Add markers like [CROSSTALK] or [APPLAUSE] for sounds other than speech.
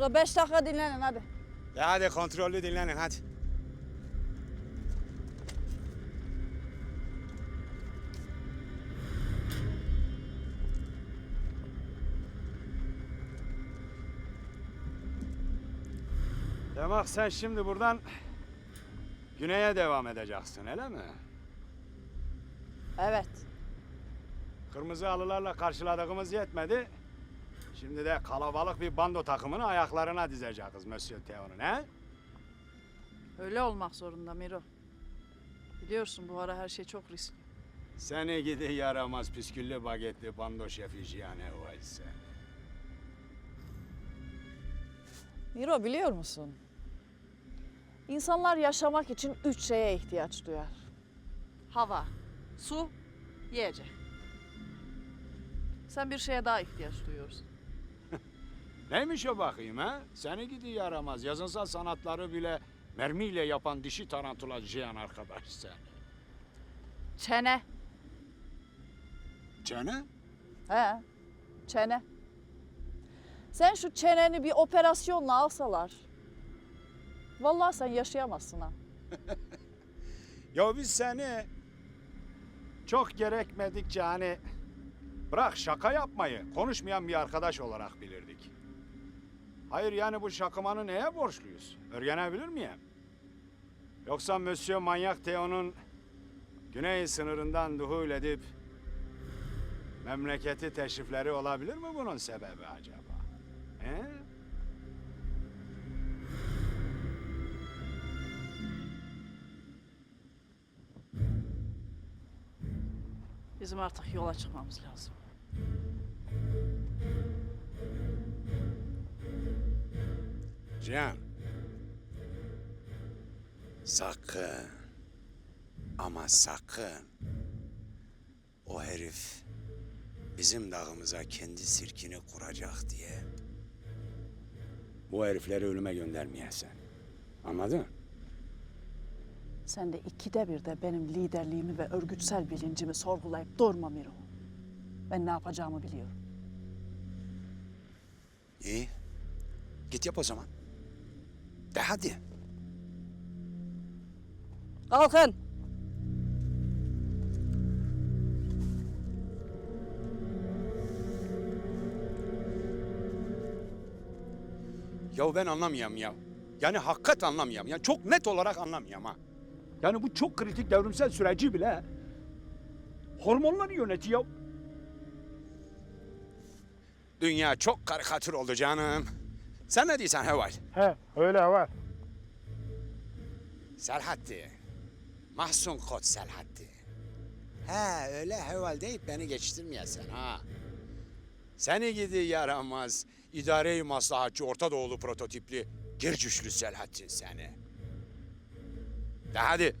Şurada beş dakika dinlenin hadi. De hadi kontrollü dinlenin hadi. Demek sen şimdi buradan güneye devam edeceksin öyle mi? Evet. Kırmızı halılarla karşıladığımız yetmedi. Şimdi de kalabalık bir bando takımını ayaklarına dizeceğiz Monsieur Theo'nun he? Öyle olmak zorunda Miro. Biliyorsun bu ara her şey çok riskli. Seni gidi yaramaz püsküllü bagetli bando şefi Jiyane Vayse. Miro biliyor musun? İnsanlar yaşamak için üç şeye ihtiyaç duyar. Hava, su, yiyecek. Sen bir şeye daha ihtiyaç duyuyorsun. Neymiş o bakayım ha? Seni gidi yaramaz. Yazınsal sanatları bile mermiyle yapan dişi tarantula Jiyan arkadaş seni. Çene. Çene? He, çene. Sen şu çeneni bir operasyonla alsalar. Vallahi sen yaşayamazsın ha. [LAUGHS] Ya biz seni çok gerekmedikçe hani bırak şaka yapmayı konuşmayan bir arkadaş olarak bilirdik. Hayır yani bu şakımanı neye borçluyuz? Öğrenebilir miyim? Yoksa Monsieur Manyak Theo'nun güney sınırından duhul edip memleketi teşrifleri olabilir mi bunun sebebi acaba? He? Bizim artık yola çıkmamız lazım. Cihan. Sakın. Ama sakın. O herif bizim dağımıza kendi sirkini kuracak diye. Bu herifleri ölüme göndermeyesin. Anladın? Sen de ikide bir de benim liderliğimi ve örgütsel bilincimi sorgulayıp durma Miro. Ben ne yapacağımı biliyorum. İyi. Git yap o zaman. De hadi. Kalkın. Ya ben anlamıyorum ya. Yani hakikat anlamıyorum. Yani çok net olarak anlamıyorum ha. Yani bu çok kritik devrimsel süreci bile hormonlar yönetiyor. Dünya çok karikatür oldu canım. Sen ne diyorsun Heval? He öyle var. Selhattin. Mahsun Kot Selhattin. He öyle Heval deyip beni geçiştirmeyesin ha. Seni gidi yaramaz. İdare-i maslahatçı Orta Doğulu prototipli Gircüşlü Selahattin seni. De hadi